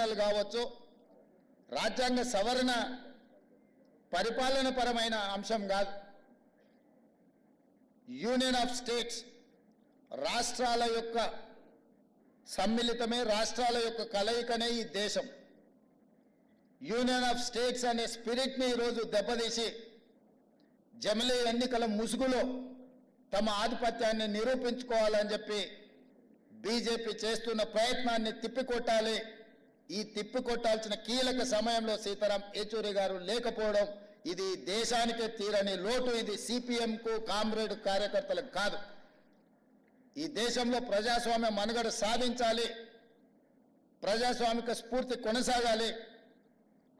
సవరణలు కావచ్చు రాజ్యాంగ సవరణ పరిపాలన పరమైన అంశం కాదు. యూనియన్ ఆఫ్ స్టేట్స్ రాష్ట్రాల యొక్క సమ్మిళితమే రాష్ట్రాల యొక్క కలయికనే ఈ దేశం. యూనియన్ ఆఫ్ స్టేట్స్ అనే స్పిరిట్ని ఈరోజు దెబ్బతీసి జమిలీ ఎన్నికల ముసుగులో తమ ఆధిపత్యాన్ని నిరూపించుకోవాలని చెప్పి బీజేపీ చేస్తున్న ప్రయత్నాన్ని తిప్పికొట్టాలి. ఈ తిప్పికొట్టాల్సిన కీలక సమయంలో సీతారాం యేచూరి గారు లేకపోవడం ఇది దేశానికే తీరని లోటు. ఇది సిపిఎంకు కామ్రేడ్ కార్యకర్తలకు కాదు. ఈ దేశంలో ప్రజాస్వామ్య మనుగడ సాధించాలి. ప్రజాస్వామిక స్ఫూర్తి కొనసాగాలి.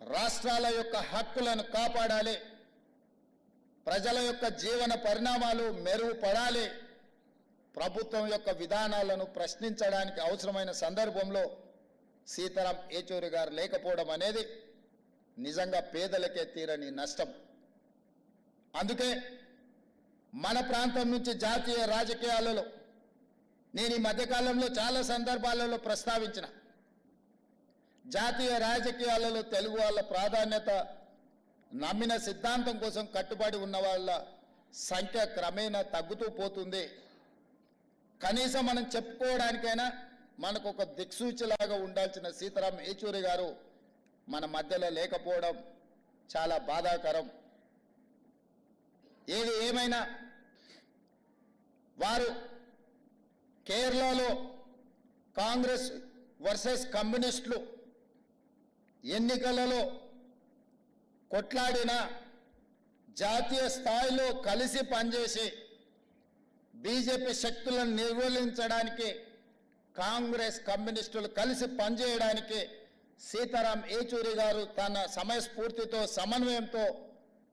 రాష్ట్రాల యొక్క హక్కులను కాపాడాలి. ప్రజల యొక్క జీవన పరిణామాలు మెరుగుపడాలి. ప్రభుత్వం యొక్క విధానాలను ప్రశ్నించడానికి అవసరమైన సందర్భంలో సీతారాం ఏచూరి గారు లేకపోవడం అనేది నిజంగా పేదలకే తీరని నష్టం. అందుకే మన ప్రాంతం నుంచి జాతీయ రాజకీయాలలో నేను ఈ మధ్యకాలంలో చాలా సందర్భాలలో ప్రస్తావించిన జాతీయ రాజకీయాలలో తెలుగు వాళ్ళ ప్రాధాన్యత నమ్మిన సిద్ధాంతం కోసం కట్టుబడి ఉన్న వాళ్ళ సంఖ్య క్రమేణా తగ్గుతూ పోతుంది. కనీసం మనం చెప్పుకోవడానికైనా మనకు ఒక దిక్సూచిలాగా ఉండాల్సిన సీతారాం ఏచూరి గారు మన మధ్యలో లేకపోవడం చాలా బాధాకరం. ఏది ఏమైనా వారు కేరళలో కాంగ్రెస్ వర్సెస్ కమ్యూనిస్టులు ఎన్నికలలో కొట్లాడిన జాతీయ స్థాయిలో కలిసి పనిచేసి బీజేపీ శక్తులను నిర్వహించడానికి కాంగ్రెస్ కమ్యూనిస్టులు కలిసి పనిచేయడానికి సీతారాం ఏచూరి గారు తన సమయస్ఫూర్తితో సమన్వయంతో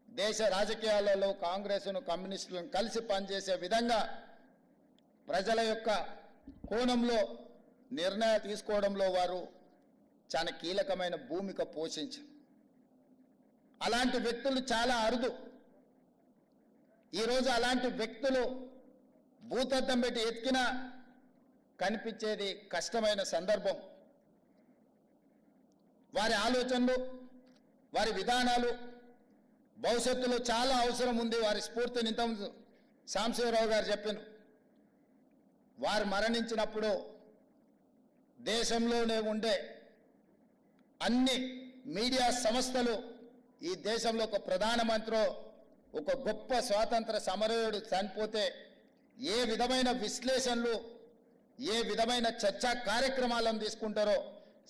దేశ రాజకీయాలలో కాంగ్రెస్ను కమ్యూనిస్టులను కలిసి పనిచేసే విధంగా ప్రజల యొక్క కోణంలో నిర్ణయం తీసుకోవడంలో వారు చాలా కీలకమైన భూమిక పోషించారు. అలాంటి వ్యక్తులు చాలా అరుదు. ఈరోజు అలాంటి వ్యక్తులు భూతద్దం పెట్టి ఎత్తికినా కనిపించేది కష్టమైన సందర్భం. వారి ఆలోచనలు వారి విధానాలు భవిష్యత్తులో చాలా అవసరం ఉంది వారి స్ఫూర్తిని ఇంత సాంశివరావు గారు చెప్పాను వారు మరణించినప్పుడు దేశంలోనే ఉండే అన్ని మీడియా సంస్థలు ఈ దేశంలో ఒక ప్రధానమంత్రి ఒక గొప్ప స్వాతంత్ర సమరయుడు చనిపోతే ఏ విధమైన విశ్లేషణలు ఏ విధమైన చర్చా కార్యక్రమాలను తీసుకుంటారో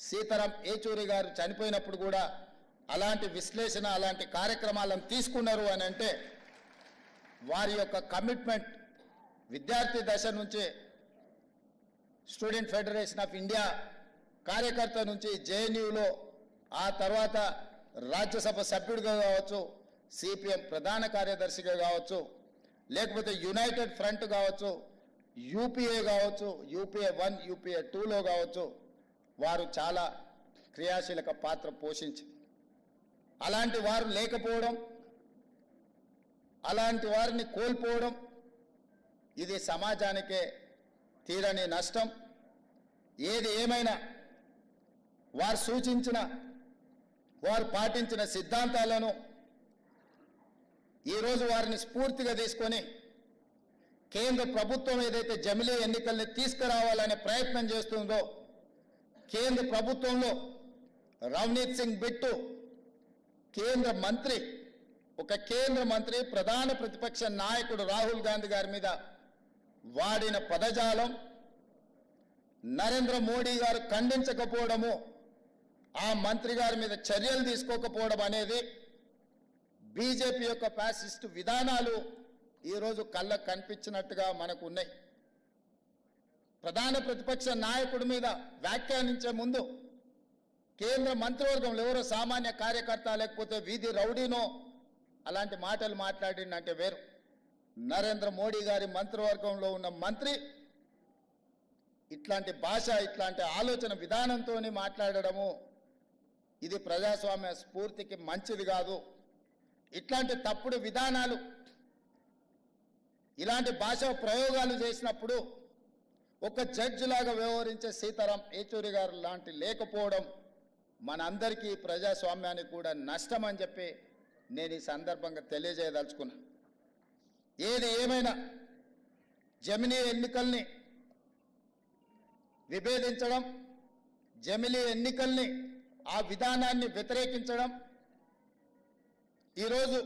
సీతారాం ఏచూరి గారు చనిపోయినప్పుడు కూడా అలాంటి విశ్లేషణ అలాంటి కార్యక్రమాలను తీసుకున్నారు అని అంటే వారి యొక్క కమిట్మెంట్ విద్యార్థి దశ నుంచి స్టూడెంట్ ఫెడరేషన్ ఆఫ్ ఇండియా కార్యకర్త నుంచి జేఎన్యూలో ఆ తర్వాత రాజ్యసభ సభ్యుడిగా కావచ్చు సిపిఎం ప్రధాన కార్యదర్శిగా కావచ్చు లేకపోతే యునైటెడ్ ఫ్రంట్ కావచ్చు యూపీఏ కావచ్చు యూపీఏ వన్ యూపీఏ టూలో కావచ్చు వారు చాలా క్రియాశీలక పాత్ర పోషించి అలాంటి వారు లేకపోవడం అలాంటి వారిని కోల్పోవడం ఇది సమాజానికే తీరని నష్టం. ఏది ఏమైనా వారు సూచించిన వారు పాటించిన సిద్ధాంతాలను ఈరోజు వారిని స్ఫూర్తిగా తీసుకొని కేంద్ర ప్రభుత్వం ఏదైతే జమిలీ ఎన్నికల్ని తీసుకురావాలనే ప్రయత్నం చేస్తుందో కేంద్ర ప్రభుత్వంలో రవనీత్ సింగ్ బిట్టు కేంద్ర మంత్రి ఒక కేంద్ర మంత్రి ప్రధాన ప్రతిపక్ష నాయకుడు రాహుల్ గాంధీ గారి మీద వాడిన పదజాలం నరేంద్ర మోడీ గారు ఖండించకపోవడము ఆ మంత్రి గారి మీద చర్యలు తీసుకోకపోవడం అనేది బీజేపీ యొక్క ఫ్యాసిస్ట్ విధానాలు ఈరోజు కళ్ళకు కనిపించినట్టుగా మనకు ఉన్నాయి. ప్రధాన ప్రతిపక్ష నాయకుడి మీద వ్యాఖ్యానించే ముందు కేంద్ర మంత్రివర్గంలో ఎవరో సామాన్య కార్యకర్త లేకపోతే వీధి రౌడీనో అలాంటి మాటలు మాట్లాడిందంటే వేరు. నరేంద్ర మోడీ గారి మంత్రివర్గంలో ఉన్న మంత్రి ఇట్లాంటి భాష ఇట్లాంటి ఆలోచన విధానంతో మాట్లాడడము ఇది ప్రజాస్వామ్య స్ఫూర్తికి మంచిది కాదు. ఇట్లాంటి తప్పుడు విధానాలు ఇలాంటి భాష ప్రయోగాలు చేసినప్పుడు ఒక జడ్జి లాగా వ్యవహరించే సీతారాం ఏచూరి గారు లాంటి లేకపోవడం మనందరికీ ప్రజాస్వామ్యానికి కూడా నష్టం అని చెప్పి నేను ఈ సందర్భంగా తెలియజేయదలుచుకున్నా. ఏది ఏమైనా జమినీ ఎన్నికల్ని విభేదించడం జమిలీ ఎన్నికల్ని ఆ విధానాన్ని వ్యతిరేకించడం ఈరోజు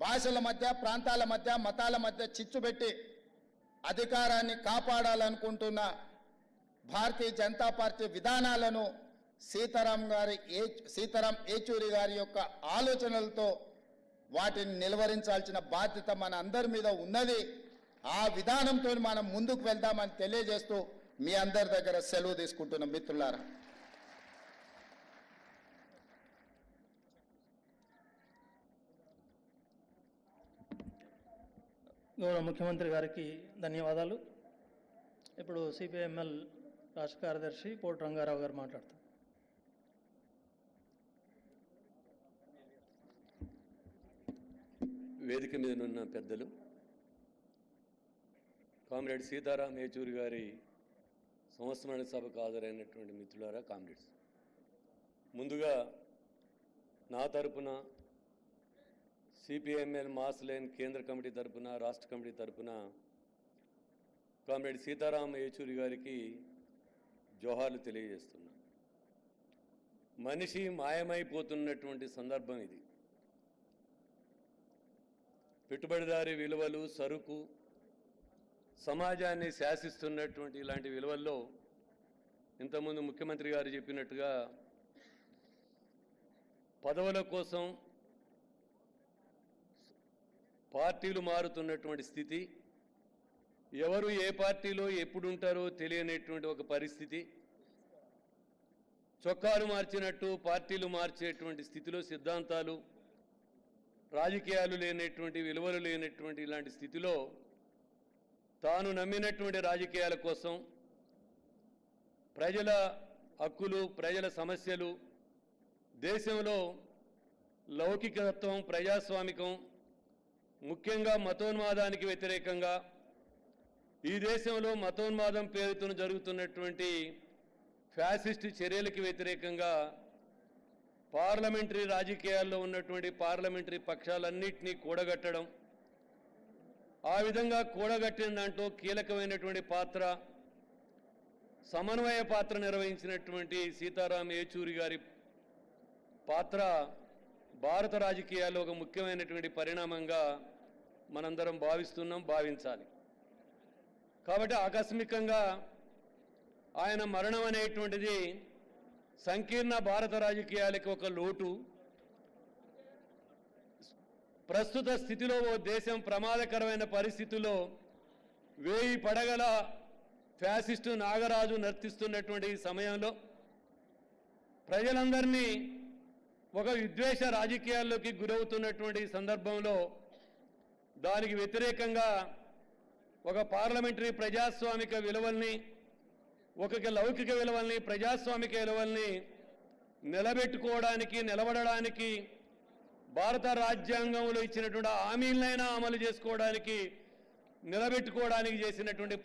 భాషల మధ్య ప్రాంతాల మధ్య మతాల మధ్య చిచ్చు పెట్టి అధికారాన్ని కాపాడాలనుకుంటున్న భారతీయ జనతా పార్టీ విధానాలను సీతారాం గారి ఏ సీతారాం ఏచూరి గారి యొక్క ఆలోచనలతో వాటిని నిలువరించాల్సిన బాధ్యత మన అందరి మీద ఉన్నది. ఆ విధానంతో మనం ముందుకు వెళ్దామని తెలియజేస్తూ మీ అందరి దగ్గర సెలవు తీసుకుంటున్న మిత్రులారా. గౌరవ ముఖ్యమంత్రి గారికి ధన్యవాదాలు. ఇప్పుడు సిపిఐఎంఎల్ రాష్ట్ర కార్యదర్శి పోటు రంగారావు గారు మాట్లాడతారు. వేదిక మీద పెద్దలు కామ్రేడ్ సీతారాం యేచూరి గారి సంవత్సరాల సభకు హాజరైనటువంటి మిత్రులారా కామ్రేడ్స్. ముందుగా నా తరపున సిపిఎంఎల్ మాస్ లైన్ కేంద్ర కమిటీ తరపున రాష్ట్ర కమిటీ తరపున కామ్రేడ్ సీతారాం ఏచూరి గారికి జోహార్లు తెలియజేస్తున్నా. మనిషి మాయమైపోతున్నటువంటి సందర్భం ఇది. పెట్టుబడిదారి విలువలు సరుకు సమాజాన్ని శాసిస్తున్నటువంటి ఇలాంటి విలువల్లో ఇంతకుముందు ముఖ్యమంత్రి గారు చెప్పినట్టుగా పదవుల కోసం పార్టీలు మారుతున్నటువంటి స్థితి ఎవరు ఏ పార్టీలో ఎప్పుడుంటారో తెలియనటువంటి ఒక పరిస్థితి చొక్కాలు మార్చినట్టు పార్టీలు మార్చేటువంటి స్థితిలో సిద్ధాంతాలు రాజకీయాలు లేనటువంటి విలువలు లేనటువంటి ఇలాంటి స్థితిలో తాను నమ్మినటువంటి రాజకీయాల కోసం ప్రజల హక్కులు ప్రజల సమస్యలు దేశంలో లౌకికత్వం ప్రజాస్వామికం ముఖ్యంగా మతోన్మాదానికి వ్యతిరేకంగా ఈ దేశంలో మతోన్మాదం పేరుతో జరుగుతున్నటువంటి ఫ్యాసిస్ట్ చర్యలకి వ్యతిరేకంగా పార్లమెంటరీ రాజకీయాల్లో ఉన్నటువంటి పార్లమెంటరీ పక్షాలన్నింటినీ కూడగట్టడం ఆ విధంగా కూడగట్టిన దాంట్లో కీలకమైనటువంటి పాత్ర సమన్వయ పాత్ర నిర్వహించినటువంటి సీతారాం ఏచూరి గారి పాత్ర భారత రాజకీయాల్లో ఒక ముఖ్యమైనటువంటి పరిణామంగా మనందరం భావిస్తున్నాం భావించాలి. కాబట్టి ఆకస్మికంగా ఆయన మరణం అనేటువంటిది సంకీర్ణ భారత రాజకీయాలకి ఒక లోటు. ప్రస్తుత స్థితిలో ఓ దేశం ప్రమాదకరమైన పరిస్థితుల్లో వేయి పడగల ఫ్యాసిస్టు నాగరాజు నర్తిస్తున్నటువంటి సమయంలో ప్రజలందరినీ ఒక విద్వేష రాజకీయాల్లోకి గురవుతున్నటువంటి సందర్భంలో దానికి వ్యతిరేకంగా ఒక పార్లమెంటరీ ప్రజాస్వామిక విలువల్ని ఒక లౌకిక విలువల్ని ప్రజాస్వామిక విలువల్ని నిలబెట్టుకోవడానికి నిలబడడానికి భారత రాజ్యాంగంలో ఇచ్చినటువంటి హామీలైనా అమలు చేసుకోవడానికి నిలబెట్టుకోవడానికి చేసినటువంటి